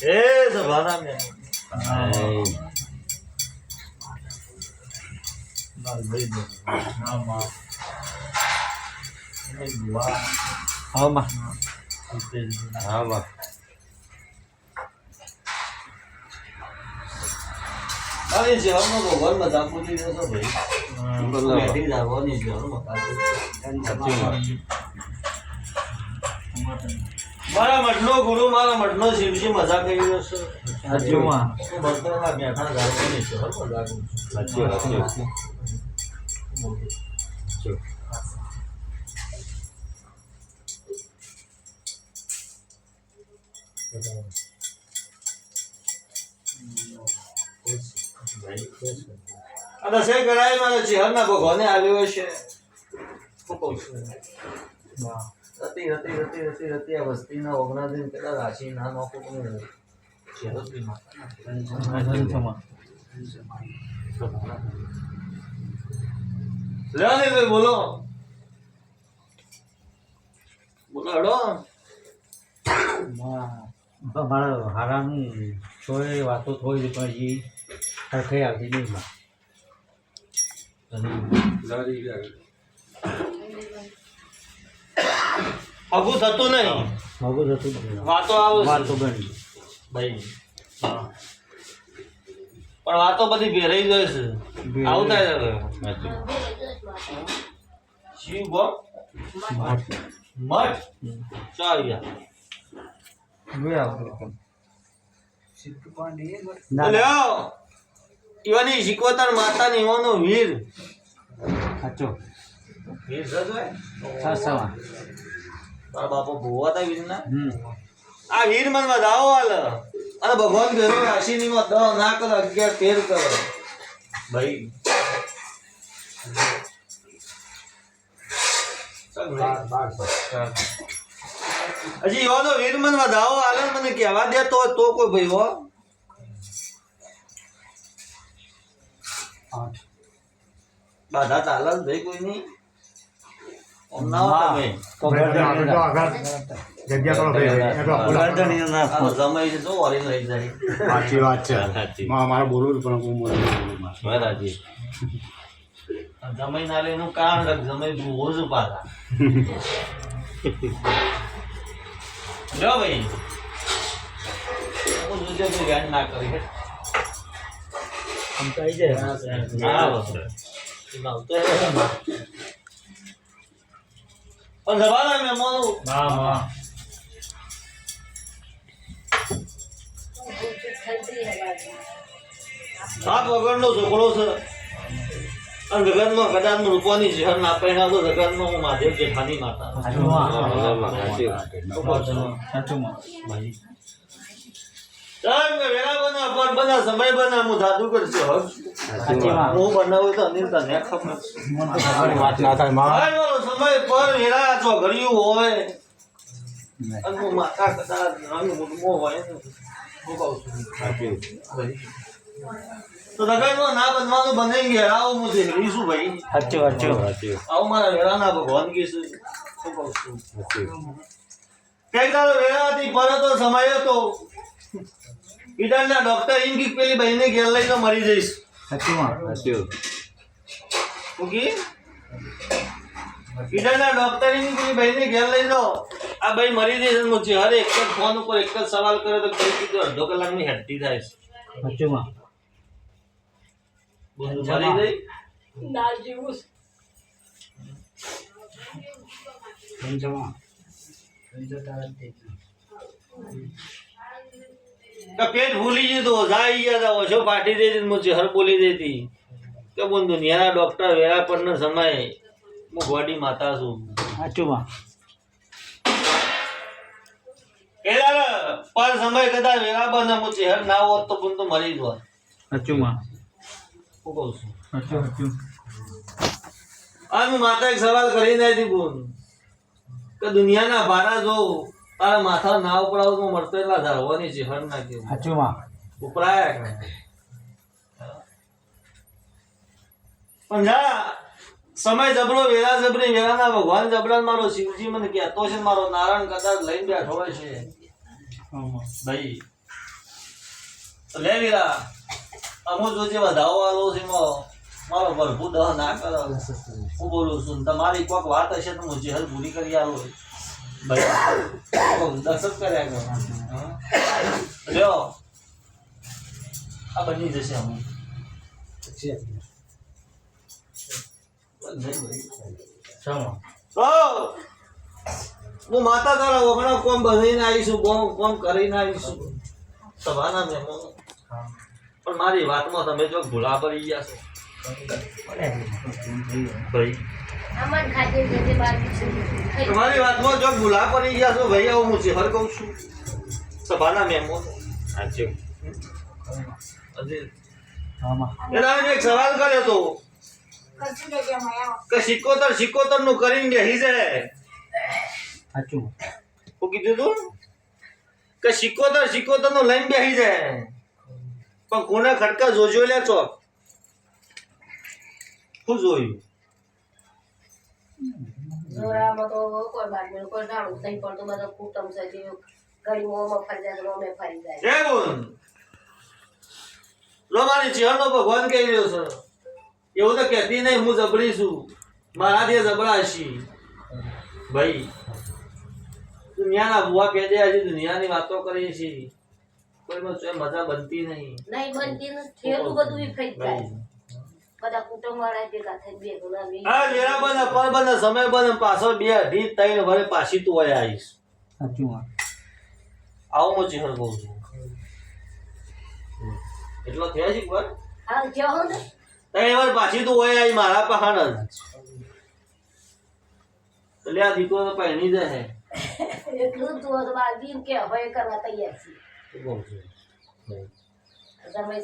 એ સભાના મેં હવામાં અરે છે હમણાં તો જશો ભાઈ. જાગવાની છે હમણાં મારા મઠનો ગુરુ મારા મઠનો શિવજી મજા કરી રહ્યો છે. હું ભક્તોના બેઠા છે છું. અને છે કરાય મારા ચિહરના ભગવાને આવ્યો છે શું કહું છું? રતી રતી રતી રતી રતી આ વસ્તીના ઓગણા પેલા રાશિ નામ આપું તમે લેવાની બોલો. બોલો હડો. મારા હારાની છોય વાતો થોડી પણ હજી સરખઈ આવતી નહીં માં થતું નહીં મગજ હતું નહીં. વાતો આવે વાતો ગણી ભાઈ પણ વાતો બધી ભેરાઈ જાય છે આવું થાય છે શિવ ગો મઠ ચો આવ્યા ના લ્યો ઈવાની શીખવતાર માતા ને ઈવાનો વીર. સાચો. વીર સાસામાં તારા બાપો ભૂવા તા વીર ના આ વીર મન વધાવો હાલ. અને ભગવાન ભેરો રાશિની માં દહ ના કરો અગિયાર તેર કરો ભાઈ. હજી એવાનો વીર મન વધાવો હાલ મને કહેવા દે તો તો કોઈ ભાઈ હો. આઠ. બાધા ચાલે જ ભાઈ કોઈ નહીં સાચી વાત છે. મારે બોલવું પણ હું બોલું જમાઈ ના લે એનું કારણ જમાઈ ભૂવો જ પાછા. લ્યો ભાઈ. હું જોજે કોઈ ના કરી આવી જાય. હા રહે. પણ જવાના મહેમાનો. હા હા. સાત વગરનો છોકરો છે. અને જગતમાં કદાચ રૂપવાની શહેર ના પહેણા તો જગતમાં હું મહાદેવ જેઠાની માતા. બના સમય બના હું જાદુ કરશે હું. બનાવું તો અનિલ તને ખબર મને વાત ના થાયમાં. સમય પર વેળા જો ઘડિયું હોય અને હું માતા કદાચ છું. તો જગતમાં ના બનવાનું બને ગયા આવો હું શેરી ભાઈ. સાચું સાચું આવું મારા વેળાના ભગવાન કી છે શું કહું છું. કઈ તારો વેળાથી પરતો સમય હતો. ઈડરના ડોક્ટર એમ કે પેલી બહેને ઘેર લઈને મરી જઈશ. સાચુંમાં? ઓકે ઈડરના ડોક્ટર એમ પેલી બહેને ઘેર લઈ જાઓ આ ભાઈ મરી જઈશ હું હર એક જ ફોન ઉપર એક જ સવાલ કરે તો કઈ કીધું અડધો કલાકની હેડતી થાય છે. બોલું મરી ગઈ? પંચમાં કે પેટ ભૂલી જતો જાય ગયા હતા ઓછો પાટી દેતી મુझे હર બોલી દેતી. કે બોલ દુનિયાના ડોક્ટર વેળા પરનો સમય હું ગોડી માતા છું. કેદાર પર સમય કદાચ વેળા પર હું ચહેર ના હોત તો પણ તો મરી જ હોત. સાચુંમાં. હું કહું છું. સાચું સાચું. આ હું માતા એક સવાલ કરીને આવી હતી બોલ કે દુનિયાના ભારા જો તારા માથા ના ઉપડાવ તો મળતો એટલા ધારવાની છે હર ના કે સાચુંમાં ઉપરાયા પણ સમય જબરો વેલા જબરી વેલાના ભગવાન જબરા મારો શિવજી મને કહેતો છે મારો નારાયણ કદાચ લઈને બેઠો હોય છે. ભાઈ. લે વીરા અમુક જો જે વધાવો આલો છે મારો ભરપૂર દહ ના કરો હું બોલું છું તમારી કોઈક વાત હશે તો હું જેહર પૂરી કરી આવું દર્શક કર્યા આ બની જશે અમુક હું માતા તારા હમણાં કોમ બનાવીને આવીશું કોમ કોમ કરીને આવીશું. સભાના મહેમાનો. પણ મારી વાતમાં તમે જો ભૂલા પડી ગયા છો. તમારી વાતમાં જો ગુલા પડી ગયા છો ભાઈ આવું હું જેહર કહું છું. સભાના મહેમાનો સાચું. એના એક સવાલ કર્યો તો. કે સિક્કોતર સિકોતરનું કરીને બેસી જાય સાચું. હું કીધું તું? કે સિક્કોતર સિકોતરનું લઈને બેસી જાય પણ કોને ખટકા જોજો લે ચોક? શું જોયું જોરામાં તો કોઈ બાર મેળ કોઈ ડાળું થઈ પડતું બધો કુટુંબ છે જે ગળીઓમાં ફરી જાય અમે ફરી જાય. જય ગુણ લો મારી ચેહરનો ભગવાન કહી રહ્યો છે. એવું તો કહેતી નહીં હું જબરી છું. મારા દે જબરા છી. ભાઈ દુનિયાના ભુવા કહેજે હજી દુનિયાની વાતો કરીએ છીએ. કોઈમાં મજા બનતી નહીં. નહીં બનતી નથી બધું ઈ જાય. બધા કુટુંબ વાળા ભેગા થઈ બે વી આ વેરા બને પર બને સમય બને પાછો બે અઢી ત્રણ વરે પાછી તું વયા આવીશ. સાચું. આવો હું ચેહર કહું છું. એટલો થયા છે વાર હા જાઓ ને. ત્રણ વાર પાછી તું વયા આવી મારા પહાણ જ. એટલે આ દીકરો તો પહેણી જાય એટલું જ તો દીન કે હવે કરવા તૈયાર છું? કરાય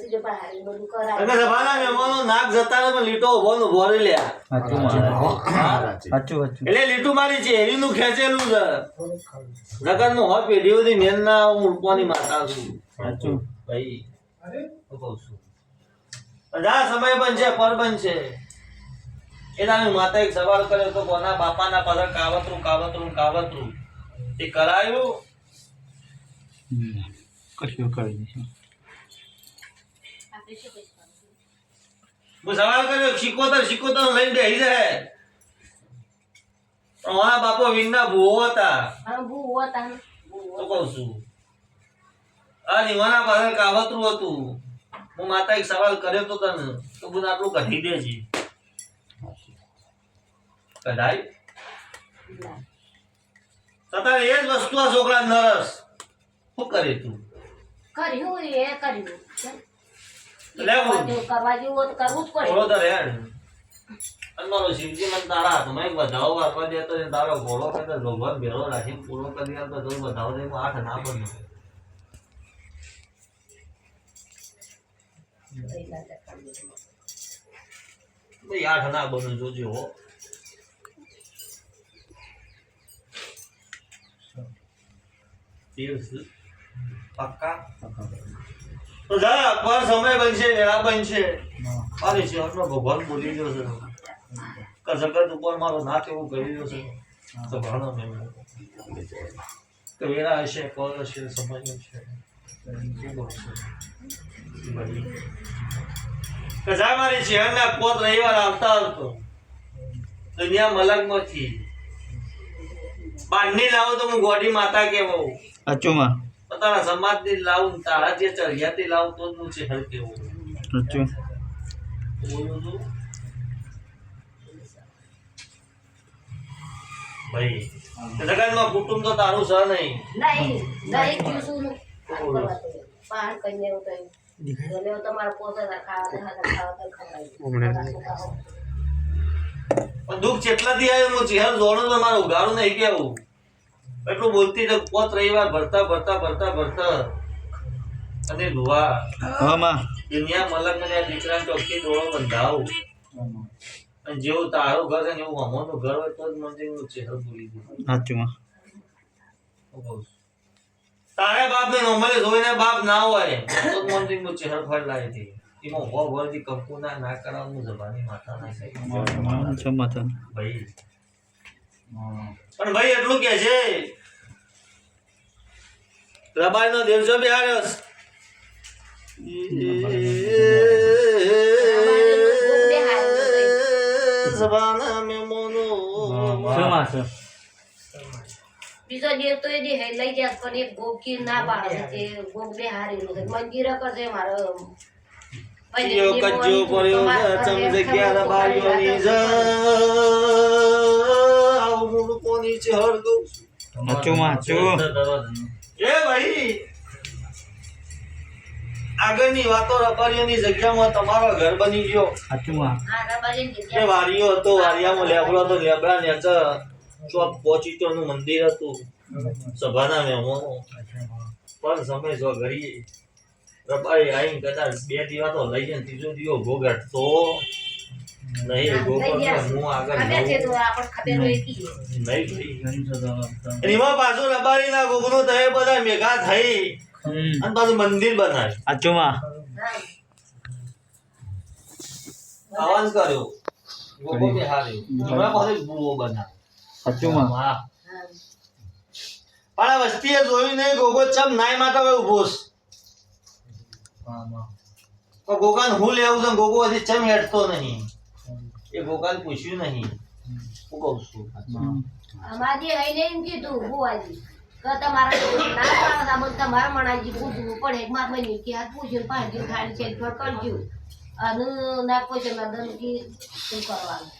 લીટો ને મારે. એટલે લીટું મારી ચેરીનું ખેંચેલું છે. હોય પેઢી બધી રૂપવાની માતા છું. સાચું. ભાઈ હું કહું છું. બધા સમય બનશે પર બનશે એ તારી માતા એક સવાલ કર્યો તો કોના બાપાના પાછળ કાવતરું કાવતરું કાવતરું. એ કરાયું. કશું કરી હું સવાલ કર્યો શીખોતર શીખોતર લઈને બેસી જાય પણ બાપો વિનના ભૂવો હતા. તો કહું છું. આ નિવાના પાછળ કાવતરું હતું. હું માતા એક સવાલ કર્યો તો તને તો બધું આટલું કહી છે કઢાઈ છતાં એ જ વસ્તુ આ છોકરા નરસ. શું કરે તું? કર્યું એ કર્યું. લેવું. કરવા જેવું- કરવા જેવું હોય તો કરવું જ ઘોડો પડે તો રેડ અને મારો શિવજી મને તારા હાથમાં એક વધાવો આપવા દેતો ને તારો ઘોડો કે તો ભગવાન ભેળો રાખીને પૂરો કરી આપતો તો વધાવો દે હું આઠ ના બન્યો ભાઈ આઠ ના બન્યો જોજો હો. દિવસ પક્કા? તો જા પર સમય બનશે વેળા બનશે. મારે શહેરનો ભગવાન બોલી ગયો છે કે જગત ઉપર મારો નાથ એવું કરી રહ્યો છે તો ઘણો મેં તો વેળા હશે પર હશે સમય હશે. કજા મારી શહેરના પોત રવિવાર આવતા આવતો. દુનિયા મલકમાંથી બાંધણી લાવો તો હું ગોડી માતા કેવો સાચું માં. સમાજ સમાજની લાવું તારા જે ચઢિયાતી લાવું તો હું છું ભાઈ જગતમાં કુટુંબ તો તારું છે નહીં. નહીં નહીં જ્યું શું નું કરવા તો પહાડ કઈને એવું થયું એટલે તમારે પોતે ખાવા દે હાથે ખાવા તો ખવડાવી પણ દુઃખ આવ્યું હું ચહેર જોડું તો મારે ઉઘાડું નહીં કેવું એટલું બોલતી તો પોત રવિવાર ભરતા ભરતા ભરતા ભરતા. અને લુવા હા દુનિયા મલક મને આ દીકરાને ચોખ્ખી ડોળો બંધાવ. અને જેવું તારું ઘર છે ને એવું અમોનું ઘર હોય તો જ મંદિરનું ચહેર ભૂલી દઉં સાચું માં. તારે બાપ ને નોર્મલી જોઈને બાપ ના હોય તો જ મંદિરનું ચહેર લાવી દે એમાં હો વરથી કંકુ ના ના કરાવવાનું જવાની માતા ના ભાઈ પણ ભાઈ એટલું કે છે. રબાઈ નો દેવજો બિહાર્યો બીજો દેવ તો એ લઈ જાત પણ એક ગોકી ના પાડે તે ગોક બે હારેલું છે. મંદિર કરશે મારો. કજ્જો ચમજગ્યા છે. એ ભાઈ આગળની વાતો રબારીઓની જગ્યામાં તમારો ઘર બની ગયો. એ વારીઓ હતો વારિયામાં લેબડો હતો લેબડા ને ચોક પોચીચોનું મંદિર હતું. સભાના મહેમાનો પણ સમય જો ઘડી રબારી આવીને કદાચ બે દીવા તો લઈ જાય ત્રીજો દીવો ભોગટ તો નહીં ભોગટ હું આગળ ખબર છે તો જાઉં આપણ ખબર હોય કી નહીં ભાઈ અને એમાં પાછું ગોગનો તો બધા મેઘા થઈ. અને પાછું મંદિર કર્યો. ગોગો હમણાં પણ આ વસ્તીએ જોયું નહીં ગોગો ચમ નાય માતા હવે ઊભો છે. તો ગોગાને હું લેવું છે ગોગો હજી ચમ હેઠતો નહીં. એ ગોગાને પૂછ્યું નહીં. હું કહું છું. અમારી આઈને એમ કીધું બુવાજી કે તમારા ના સાબુ તમારા મણાજી પૂછવું પડે. એક માર બની કે આ પૂછ્યું પાંચ દિવસ ખાલી છે ફળ કરજો. અને ના પૂછે ના દંડકી શું કરવાનું?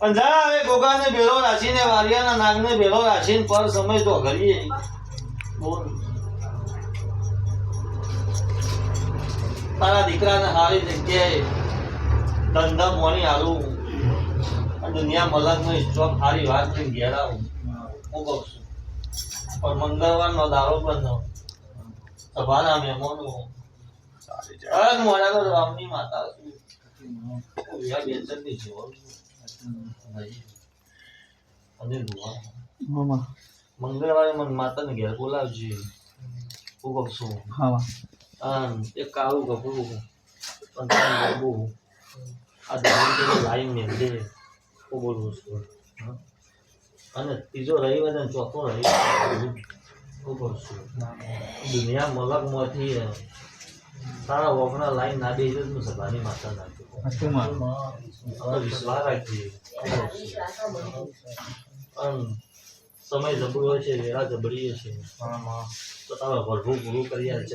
પણ જા હવે ગોગાને ભેળો રાખીને વારિયાના નાગને ભેળો રાખીને પર સમય તો ઘડીએ બોલ. તારા દીકરાને સારી જગ્યાએ ધંધા મોણી હાલું આ દુનિયા મલકમાં ચોક સારી વાત લઈને ઘેર આવું હું કહું છું. પણ મંગળવારનો દારો પણ સભાના મહેમાનો અરે મોડાનો રામની માતા. મંગળવારે મને માતાને ઘેર બોલાવજે. હું કહું છું. હા એક કાળું કપડું બાબુ આ દહીંને લાઈન મેળવે હું બોલું. છું? અને ત્રીજો રવિવાર અને ચોથો રવિવાર હું કહું છું? દુનિયા મલકમાંથી તારા વગણા લાઈન ના દે હું સભાની માતા નાખ્યો વિશ્વાસ છું. આમ સમય જબરો છે વેળા જબરીએ છે તો તમે ભરભું પૂરું કરી આલજો